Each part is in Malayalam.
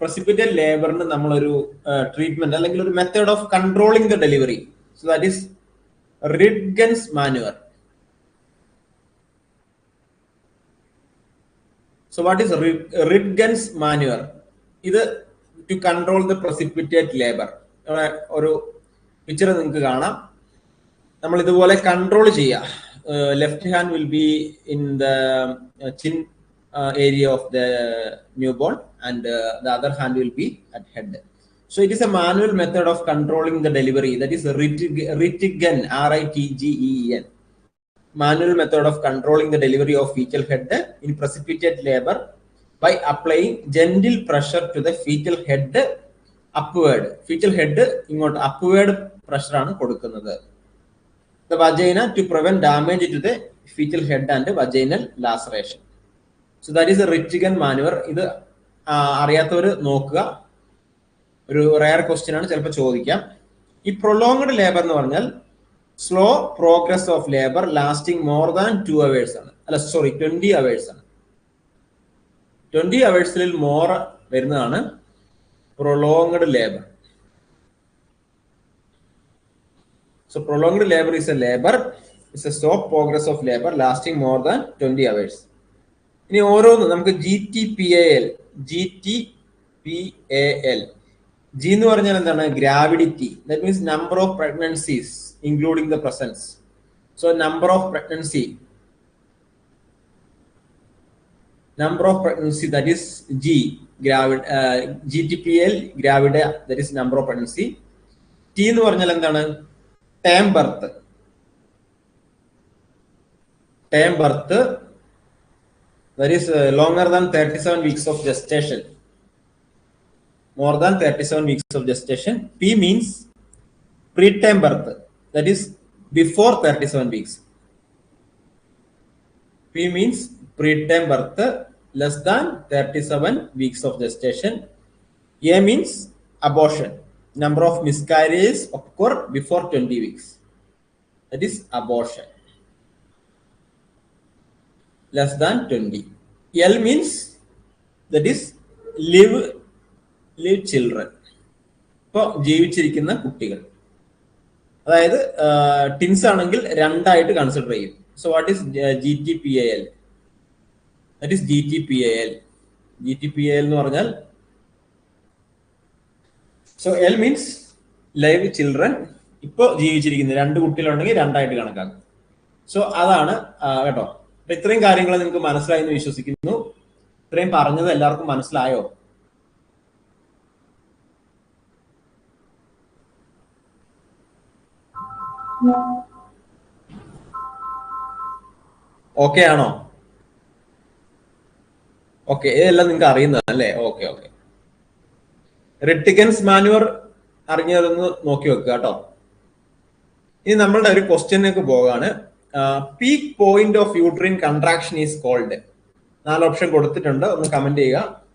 പ്രസിപ്പിറ്റേറ്റ് ലേബറിന് നമ്മളൊരു ട്രീറ്റ്മെന്റ് അല്ലെങ്കിൽ ഒരു method of controlling the delivery so that is Ritgen's manoeuvre so what is Ritgen's manoeuvre ഇത് to control the precipitate labour ഒരു പിക്ചർ നിങ്ങൾക്ക് കാണാം. നമ്മൾ ഇതുപോലെ കൺട്രോൾ ചെയ്യുക left hand will be in the chin area of the newborn and uh, the other hand will be at head. So it is a manual method of controlling the delivery. That is Rittigen, R-I-T-G-E-N. Manual method of controlling the delivery of fetal head in precipitate labor by applying gentle pressure to the fetal head upward. Fetal head ഇങ്ങോട്ട് upward pressure ആണ് കൊടുക്കുന്നത്. The vagina to prevent damage to the fetal head and vaginal laceration. So that is a Ritgen manoeuvre ഇത് അറിയാത്തവർ നോക്കുക. ഒരു റയർ ക്വസ്റ്റ്യൻ ആണ് ചിലപ്പോൾ ചോദിക്കാം. ഈ പ്രൊലോങ്ഡ് ലേബർ എന്ന് പറഞ്ഞാൽ slow progress of labour lasting more than two hours ആണ്. അല്ല സോറി ട്വന്റി അവേഴ്സ് ആണ്. ട്വന്റി അവേഴ്സിൽ മോർ വരുന്നതാണ് prolonged labour so prolonged labour is a labour is a slow progress of labour lasting more than twenty hours ഇനി ഓരോന്ന് നമുക്ക് G T P A L G T P A L G എന്ന് പറഞ്ഞാൽ എന്താണ്? Gravidity that means number of pregnancies including the presence so number of pregnancy number of pregnancy that is G gravid G T P L gravid that is number of pregnancy T എന്ന് പറഞ്ഞാൽ എന്താണ്? Term birth term birth that is uh, longer than 37 weeks of gestation more than 37 weeks of gestation P means preterm birth that is before 37 weeks P means preterm birth less than 37 weeks of gestation. A means abortion. Number of miscarriages occur before 20 weeks. That is abortion. Less than 20. L means that is live live children. ഇപ്പോൾ ജീവിച്ചിരിക്കുന്ന കുട്ടികൾ. അതായത് ടിൻസ് ആണെങ്കിൽ രണ്ടായിട്ട് കൺസിഡർ ചെയ്യും. So what is G T P A L that is G T P A L G T P L എന്ന് പറഞ്ഞാൽ so L means live children ഇപ്പൊ ജീവിച്ചിരിക്കുന്നത് രണ്ട് കുട്ടികളുണ്ടെങ്കിൽ രണ്ടായിട്ട് കണക്കാക്കും. സോ അതാണ് കേട്ടോ. അപ്പൊ ഇത്രയും കാര്യങ്ങൾ നിങ്ങൾക്ക് മനസ്സിലായി എന്ന് വിശ്വസിക്കുന്നു. ഇത്രയും പറഞ്ഞത് എല്ലാവർക്കും മനസ്സിലായോ? ഓക്കെ ആണോ? ഓക്കെ ഇതെല്ലാം നിങ്ങൾക്ക് അറിയുന്നതാണ് അല്ലേ? ഓക്കെ ഓക്കെ റിട്ടിക്കൻസ് മാനുവർ അറിഞ്ഞതൊന്ന് നോക്കി വെക്കുക കേട്ടോ. ഇനി നമ്മളുടെ ഒരു ക്വസ്റ്റ്യനിലേക്ക് പോകാണ്. Peak point of uterine contraction is called നാല് ഓപ്ഷൻ കൊടുത്തിട്ടുണ്ട്. ഒന്ന് കമന്റ് ചെയ്യുക.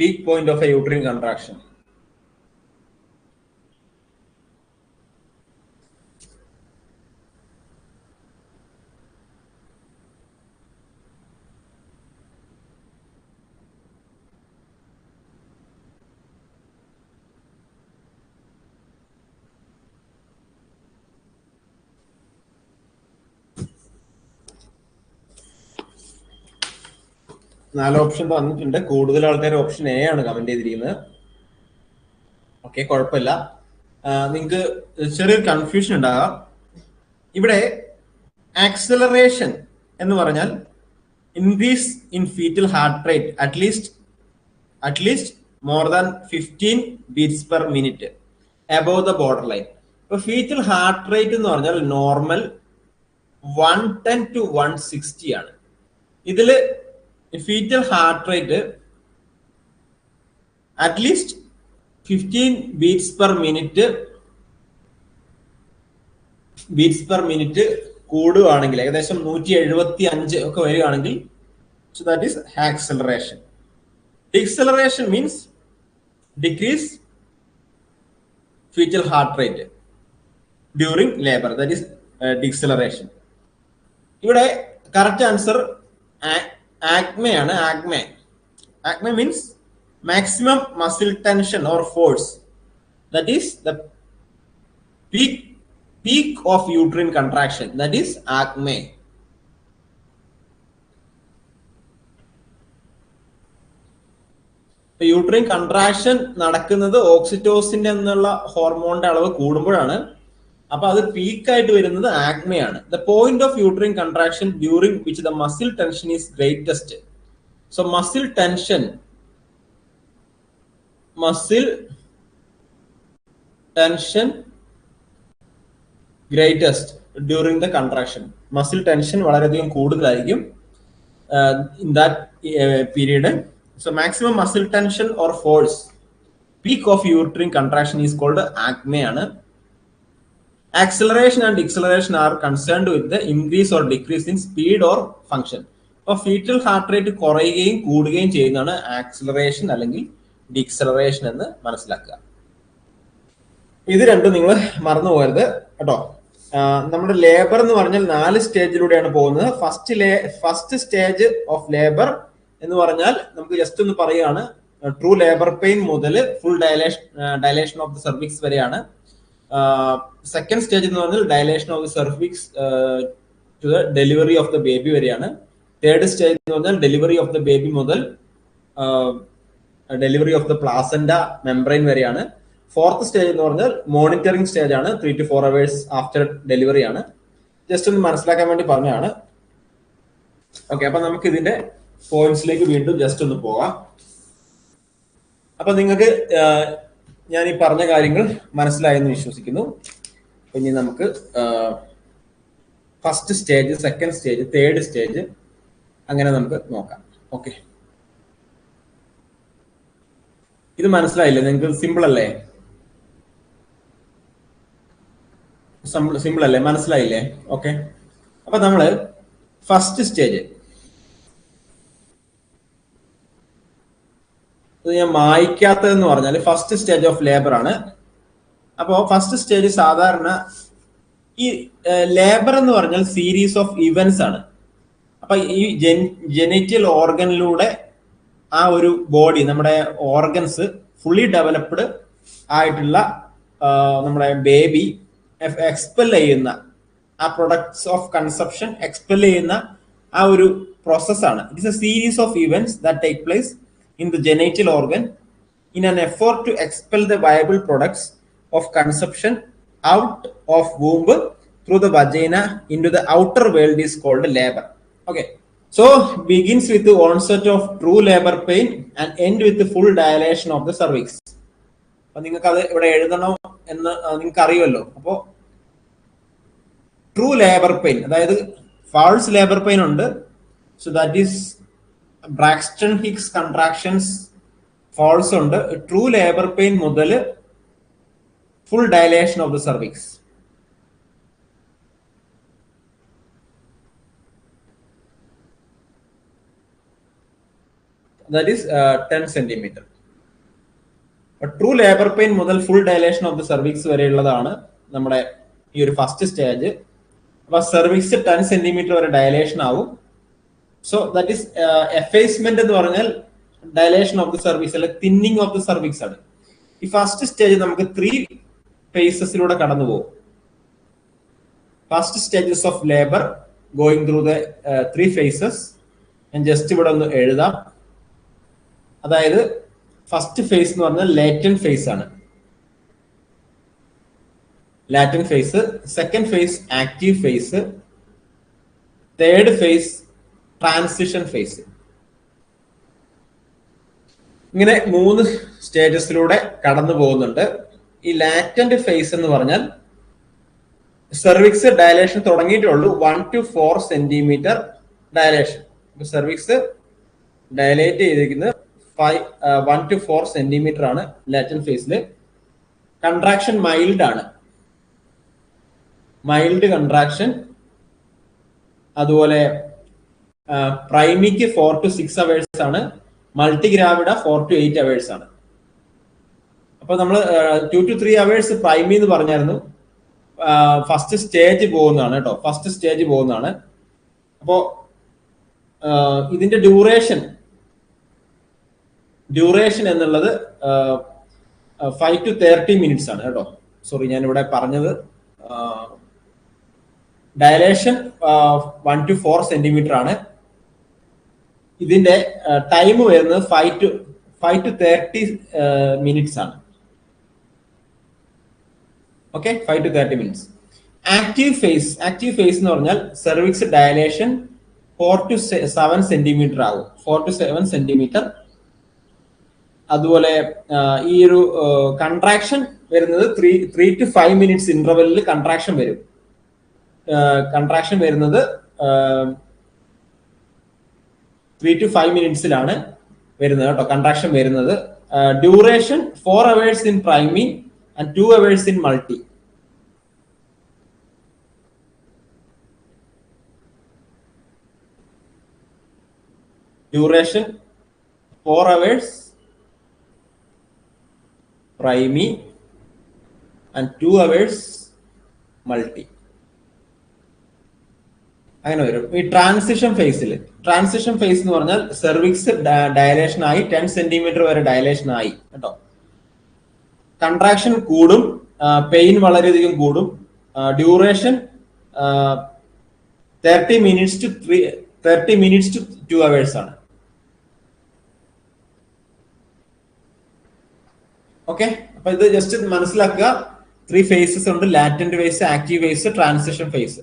Peak point of a uterine contraction. നാല് ഓപ്ഷൻ തന്നിട്ടുണ്ട്. കൂടുതൽ ആൾക്കാർ ഓപ്ഷൻ എ ആണ് കമന്റ് ചെയ്തിരിക്കുന്നത്. ഓക്കെ കുഴപ്പമില്ല. നിങ്ങൾക്ക് ചെറിയൊരു കൺഫ്യൂഷൻ ഉണ്ടാകാം. ഇവിടെ ആക്സലറേഷൻ എന്ന് പറഞ്ഞാൽ increase in fetal heart rate at least at least more than fifteen beats per minute above the border line ഇപ്പൊ ഫീറ്റൽ ഹാർട്ട് റേറ്റ് എന്ന് പറഞ്ഞാൽ normal one ten to one sixty ആണ്. ഇതിൽ fetal heart rate at least fifteen beats per minute beats per minute കൂടുകയാണെങ്കിൽ ഏകദേശം നൂറ്റി എഴുപത്തി അഞ്ച് ഒക്കെ വരികയാണെങ്കിൽ so that is acceleration deceleration means decrease fetal heart rate during labour that is deceleration ഇവിടെ correct answer ആക്മയാണ് acme acme means maximum muscle tension or force that is the peak peak of uterine contraction. That is acme uterine contraction നടക്കുന്നത് ഓക്സിറ്റോസിന്റെ എന്നുള്ള ഹോർമോണിന്റെ അളവ് കൂടുമ്പോഴാണ്. അപ്പൊ അത് പീക്കായിട്ട് വരുന്നത് ആഗ്മയാണ് the point of uterine contraction during which the muscle tension is greatest so muscle tension muscle tension greatest during the contraction muscle tension വളരെയധികം കൂടുതലായിരിക്കും in that period so maximum muscle tension or force peak of uterine contraction is called ആണ്. Acceleration and deceleration are concerned with the increase or decrease in speed or function അപ്പൊ ഫീറ്റൽ ഹാർട്ട് റേറ്റ് കുറയുകയും കൂടുകയും ചെയ്യുന്നതാണ് ആക്സിലറേഷൻ അല്ലെങ്കിൽ ഡിക്സലറേഷൻ എന്ന് മനസ്സിലാക്കുക. ഇത് രണ്ടും നിങ്ങൾ മറന്നു പോകരുത് കേട്ടോ നമ്മുടെ ലേബർ എന്ന് പറഞ്ഞാൽ നാല് സ്റ്റേജിലൂടെയാണ് പോകുന്നത്. ഫസ്റ്റ് ലേ ഫസ്റ്റ് സ്റ്റേജ് ഓഫ് ലേബർ എന്ന് പറഞ്ഞാൽ നമുക്ക് ജസ്റ്റ് ഒന്ന് പറയുകയാണ്. ട്രൂ ലേബർ പെയിൻ മുതൽ full dilation dilation of the cervix വരെയാണ്. സെക്കൻഡ് സ്റ്റേജ് എന്ന് പറഞ്ഞാൽ dilation of the cervix to the delivery of the baby വരെയാണ്. തേർഡ് സ്റ്റേജ് എന്ന് പറഞ്ഞാൽ ഡെലിവറി ഓഫ് ദ ബേബി മുതൽ delivery of the placenta membrane വരെയാണ്. ഫോർത്ത് സ്റ്റേജ് എന്ന് പറഞ്ഞാൽ മോണിറ്ററിംഗ് സ്റ്റേജ് ആണ്. Three to four hours after delivery ആണ്. ജസ്റ്റ് ഒന്ന് മനസ്സിലാക്കാൻ വേണ്ടി പറഞ്ഞതാണ്. ഓക്കെ അപ്പൊ നമുക്ക് ഇതിന്റെ പോയിന്റ്സിലേക്ക് വീണ്ടും ജസ്റ്റ് ഒന്ന് പോകാം. അപ്പൊ നിങ്ങൾക്ക് ഞാൻ ഈ പറഞ്ഞ കാര്യങ്ങൾ മനസ്സിലായെന്ന് വിശ്വസിക്കുന്നു. ഇനി നമുക്ക് first stage second stage third stage അങ്ങനെ നമുക്ക് നോക്കാം. ഓക്കെ ഇത് മനസ്സിലായില്ലേ? നിങ്ങൾക്ക് സിമ്പിൾ അല്ലേ? സിമ്പിൾ അല്ലേ? മനസ്സിലായില്ലേ? ഓക്കെ അപ്പൊ നമ്മൾ ഫസ്റ്റ് സ്റ്റേജ് ഇത് ഞാൻ മായ്ക്കാത്തതെന്ന് പറഞ്ഞാൽ ഫസ്റ്റ് സ്റ്റേജ് ഓഫ് ലേബർ ആണ്. അപ്പോൾ ഫസ്റ്റ് സ്റ്റേജ് സാധാരണ ഈ ലേബർ എന്ന് പറഞ്ഞാൽ സീരീസ് ഓഫ് ഇവന്റ്സ് ആണ്. അപ്പൊ ഈ ജെനിറ്റൽ ഓർഗനിലൂടെ ആ ഒരു ബോഡി നമ്മുടെ ഓർഗൻസ് ഫുള്ളി ഡെവലപ്ഡ് ആയിട്ടുള്ള നമ്മുടെ ബേബി എക്സ്പെൽ ചെയ്യുന്ന ആ പ്രൊഡക്ട്സ് ഓഫ് കൺസപ്ഷൻ എക്സ്പെൽ ചെയ്യുന്ന ആ ഒരു പ്രോസസ്സാണ് it's a series of events that take place in the genital organ in an effort to expel the viable products of conception out of womb through the vagina into the outer world is called labor. Okay. So begins with the onset of true labor pain and end with the full dilation of the cervix. അപ്പൊ നിങ്ങൾക്ക് അത് ഇവിടെ എഴുതണം എന്ന് നിങ്ങൾക്ക് അറിയുമല്ലോ അപ്പോ ട്രൂ ലേബർ പെയിൻ അതായത് ഫാൾസ് ലേബർ പെയിൻ ഉണ്ട് so that is Braxton Hicks contractions false ഉണ്ട്. ട്രൂ ലേബർ പെയിൻ മുതൽ full dilation of the cervix that is ten centimetre true labour pain മുതൽ full dilation of the cervix വരെയുള്ളതാണ് നമ്മുടെ ഈ ഒരു ഫസ്റ്റ് സ്റ്റേജ് അപ്പൊ സർവിക്സ് ടെൻ സെന്റിമീറ്റർ വരെ ഡയലേഷൻ ആവും. സോ ദാറ്റ് ഈസ് എഫേസ്മെന്റ് എന്ന് പറഞ്ഞാൽ ഡയലേഷൻ ഓഫ് ദി സർവീസ് അല്ലെ തിന്നിങ് ഓഫ് ദി സർവീസ് ആണ്. ഈ ഫസ്റ്റ് സ്റ്റേജ് നമുക്ക് ത്രീ ഫേസസിലൂടെ കടന്നു പോകും. First stages of labour going through the three phases ഞാൻ ജസ്റ്റ് ഇവിടെ ഒന്ന് എഴുതാം. അതായത് ഫസ്റ്റ് ഫേസ് എന്ന് പറഞ്ഞാൽ ലേറ്റൻ ഫേസ് ആണ്. Latent phase second phase active phase third phase transition phase ഇങ്ങനെ മൂന്ന് സ്റ്റേജസിലൂടെ കടന്നു പോകുന്നുണ്ട്. ഈ ലാറ്റന്റ് ഫേസ് എന്ന് പറഞ്ഞാൽ cervix dilation തുടങ്ങിയിട്ടുള്ളൂ. One to four centimetre dilation cervix dilate ചെയ്തിരിക്കുന്നത് five one to four centimetre ആണ് ലാറ്റൻ ഫേസിൽ കൺട്രാക്ഷൻ മൈൽഡ് ആണ്. മൈൽഡ് കൺട്രാക്ഷൻ അതുപോലെ പ്രൈമിക്ക് ഫോർ ടു സിക്സ് അവേഴ്സ് ആണ്. Multigravida four to eight hours ആണ്. അപ്പൊ നമ്മൾ two to three hours primi എന്ന് പറഞ്ഞായിരുന്നു. ഫസ്റ്റ് സ്റ്റേജ് പോകുന്നതാണ് കേട്ടോ. ഫസ്റ്റ് സ്റ്റേജ് പോകുന്നതാണ്. അപ്പോ ഇതിന്റെ ഡ്യൂറേഷൻ ഡ്യൂറേഷൻ എന്നുള്ളത് ഫൈവ് ടു തേർട്ടി മിനിറ്റ്സ് ആണ് കേട്ടോ. സോറി ഞാൻ ഇവിടെ പറഞ്ഞത് dilation one to four centimetre ആണ്. ഇതിന്റെ ടൈം വരുന്നത് five to five to thirty minutes ആണ്. Okay five to thirty minutes active phase active phase എന്ന് പറഞ്ഞാൽ cervix dilation four to seven centimetre ആകും ഫോർ ടു സെവൻ സെന്റിമീറ്റർ അതുപോലെ ഈ ഒരു കൺട്രാക്ഷൻ വരുന്നത് three three to five minutes ഇന്റർവെല്ലിൽ contraction വരും. കൺട്രാക്ഷൻ വരുന്നത് ത്രീ ടു ഫൈവ് മിനിറ്റ്സിലാണ് വരുന്നത് കേട്ടോ കൺട്രാക്ഷൻ വരുന്നത്. Duration four hours in primi and two hours in multi duration four hours primi and two hours multi അങ്ങനെ വരും. ഈ ട്രാൻസിഷൻ ഫേസിൽ ട്രാൻസിഷൻ ഫേസ് എന്ന് പറഞ്ഞാൽ സെർവിക്സ് ഡയലേഷൻ ആയി ടെൻ സെന്റിമീറ്റർ വരെ ഡയലേഷൻ ആയി. കേട്ടോ? കൺട്രാക്ഷൻ കൂടും പെയിൻ വളരെയധികം കൂടും. Duration thirty minutes to three thirty minutes to two hours ആണ്. ഓക്കെ അപ്പൊ ഇത് ജസ്റ്റ് മനസ്സിലാക്കുക. ത്രീ ഫേസസ് ഉണ്ട്. Latent phase active phase transition phase